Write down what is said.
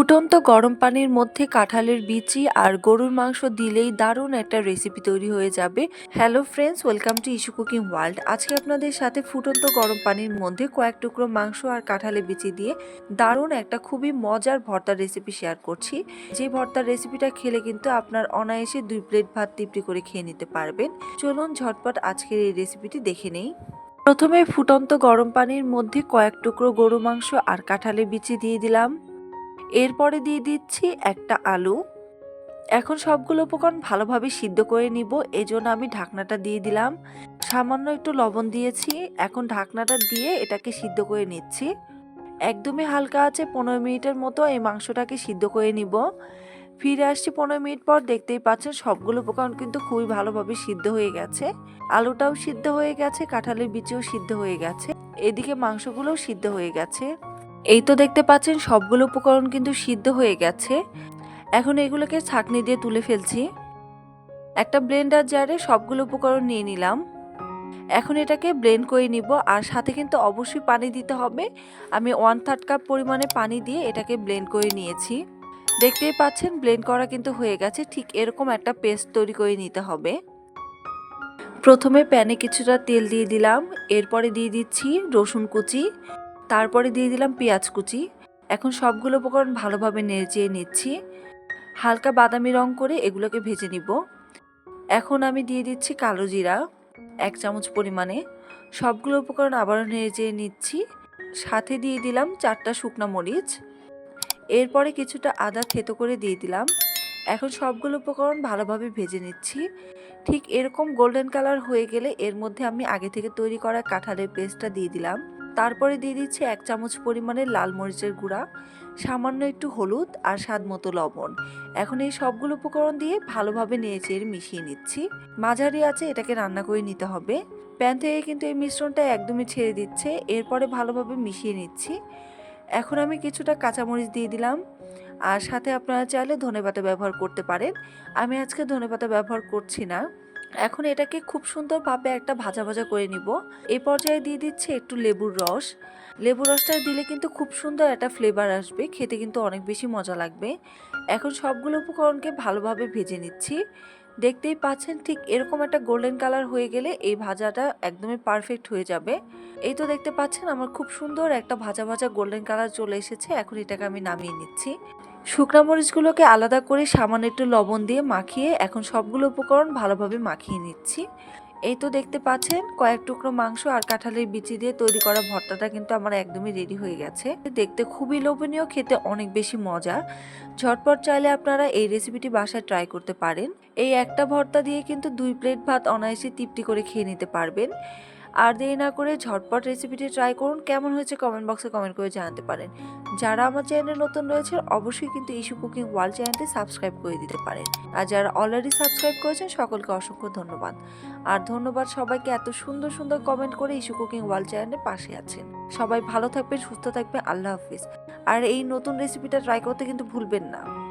ফুটন্ত গরম পানির মধ্যে কাঁঠালের বিচি আর গরুর মাংস দিলেই দারুণ একটা রেসিপি তৈরি হয়ে যাবে। Hello friends welcome to issue cooking world আজকে আপনাদের সাথে ফুটন্ত গরম পানির মধ্যে কয়েক টুকরো মাংস আর কাঁঠালের বিচি দিয়ে দারুণ একটা খুবই মজার ভর্তার রেসিপি শেয়ার করছি। যে ভর্তার রেসিপিটা খেলে কিন্তু আপনার অনায়াসে দুই প্লেট ভাত তৃপ্তি করে খেয়ে নিতে পারবেন। চলুন ঝটপট আজকের এই রেসিপিটি দেখে নেই। প্রথমে ফুটন্ত গরম পানির মধ্যে কয়েক টুকরো গরু মাংস আর কাঁঠালের বিচি দিয়ে দিলাম। এরপরে দিয়ে দিচ্ছি একটা আলু। এখন সবগুলো উপকরণ ভালোভাবে সিদ্ধ করে নিব, এজন্য আমি ঢাকনাটা দিয়ে দিলাম। সামান্য একটু লবণ দিয়েছি, এখন ঢাকনাটা দিয়ে এটাকে সিদ্ধ করে নিচ্ছি। একদমই হালকা আছে, পনেরো মিনিটের মতো এই মাংসটাকে সিদ্ধ করে নিব। ফিরে আসছি পনেরো মিনিট পর, দেখতেই পাচ্ছেন সবগুলো উপকরণ কিন্তু খুবই ভালোভাবে সিদ্ধ হয়ে গেছে। আলুটাও সিদ্ধ হয়ে গেছে, কাঁঠালের বিচিও সিদ্ধ হয়ে গেছে। এদিকে মাংসগুলোও সিদ্ধ হয়ে গেছে। এই তো দেখতে পাচ্ছেন সবগুলো উপকরণ কিন্তু সিদ্ধ হয়ে গেছে। এখন এগুলোকে ছাঁকনি দিয়ে তুলে ফেলছি। একটা ব্লেন্ডার জারে সবগুলো উপকরণ নিয়ে নিলাম। এখন এটাকে ব্লেন্ড করে নিব আর সাথে কিন্তু অবশ্যই পানি দিতে হবে। আমি ওয়ান থার্ড কাপ পরিমাণে পানি দিয়ে এটাকে ব্লেন্ড করে নিয়েছি। দেখতেই পাচ্ছেন ব্লেন্ড করা কিন্তু হয়ে গেছে, ঠিক এরকম একটা পেস্ট তৈরি করে নিতে হবে। প্রথমে প্যানে কিছুটা তেল দিয়ে দিলাম, এরপরে দিয়ে দিচ্ছি রসুন কুচি। তারপরে দিয়ে দিলাম পেঁয়াজ কুচি। এখন সবগুলো উপকরণ ভালোভাবে নেড়েচেয়ে নিচ্ছি। হালকা বাদামি রং করে এগুলোকে ভেজে নিব। এখন আমি দিয়ে দিচ্ছি কালো জিরা, এক চামচ পরিমাণে। সবগুলো উপকরণ আবারও নেড়েচেয়ে নিচ্ছি। সাথে দিয়ে দিলাম চারটা শুকনো মরিচ। এরপরে কিছুটা আদা থেতো করে দিয়ে দিলাম। এখন সবগুলো উপকরণ ভালোভাবে ভেজে নিচ্ছি। ঠিক এরকম গোল্ডেন কালার হয়ে গেলে এর মধ্যে আমি আগে থেকে তৈরি করা কাঁঠালের পেস্টটা দিয়ে দিলাম। তারপরে দিয়ে দিচ্ছি এক চামচ পরিমাণে লাল মরিচের গুঁড়া, সামান্য একটু হলুদ আর স্বাদ মতো লবণ। এখন এই সবগুলো উপকরণ দিয়ে ভালোভাবে নেড়েচেড়ে মিশিয়ে নিচ্ছি। মাঝারি আছে এটাকে রান্না করে নিতে হবে। প্যান থেকে কিন্তু এই মিশ্রণটা একদমই ছেড়ে দিচ্ছে। এরপরে ভালোভাবে মিশিয়ে নিচ্ছি। এখন আমি কিছুটা কাঁচামরিচ দিয়ে দিলাম। আর সাথে আপনারা চাইলে ধনেপাতা ব্যবহার করতে পারেন। আমি আজকে ধনেপাতা ব্যবহার করছি না। এখন এটাকে খুব সুন্দরভাবে একটা ভাজা ভাজা করে নিব। এই পর্যায়ে দিয়ে দিচ্ছে একটু লেবুর রস। লেবুর রসটা দিলে কিন্তু খুব সুন্দর একটা ফ্লেভার আসবে, খেতে কিন্তু অনেক বেশি মজা লাগবে। এখন সবগুলো উপকরণকে ভালোভাবে ভেজে নিচ্ছি। দেখতেই পাচ্ছেন ঠিক এরকম একটা গোল্ডেন কালার হয়ে গেলে এই ভাজাটা একদমই পারফেক্ট হয়ে যাবে। এই তো দেখতে পাচ্ছেন আমার খুব সুন্দর একটা ভাজা ভাজা গোল্ডেন কালার চলে এসেছে। এখন এটাকে আমি নামিয়ে নিচ্ছি। শুকনা মরিচগুলোকে আলাদা করে সামান্য একটু লবণ দিয়ে মাখিয়ে এখন সবগুলো উপকরণ ভালোভাবে মাখিয়ে নিচ্ছি। এই তো দেখতে পাচ্ছেন, কয়েক টুকরো মাংস আর কাঁঠালের বিচি দিয়ে তৈরি করা ভর্তাটা কিন্তু আমার একদমই রেডি হয়ে গেছে। দেখতে খুবই লোভনীয়, খেতে অনেক বেশি মজা। ঝটপট চাইলে আপনারা এই রেসিপিটি বাসায় ট্রাই করতে পারেন। এই একটা ভর্তা দিয়ে কিন্তু দুই প্লেট ভাত অনায়াসে তৃপ্তি করে খেয়ে নিতে পারবেন। আর দেরি না করে ঝটপট রেসিপিটি ট্রাই করুন। কেমন হয়েছে কমেন্ট বক্সে কমেন্ট করে জানাতে পারেন। যারা আমার চ্যানেলে নতুন রয়েছে, অবশ্যই কিন্তু ইস্যু কুকিং ওয়ার্ল্ড চ্যানেলটি সাবস্ক্রাইব করে দিতে পারেন। আর যারা অলরেডি সাবস্ক্রাইব করেছেন, সকলকে অসংখ্য ধন্যবাদ। আর ধন্যবাদ সবাইকে এত সুন্দর সুন্দর কমেন্ট করে ইস্যু কুকিং ওয়ার্ল্ড চ্যানেলের পাশে আছেন। সবাই ভালো থাকবেন, সুস্থ থাকবেন, আল্লাহ হাফিজ। আর এই নতুন রেসিপিটা ট্রাই করতে কিন্তু ভুলবেন না।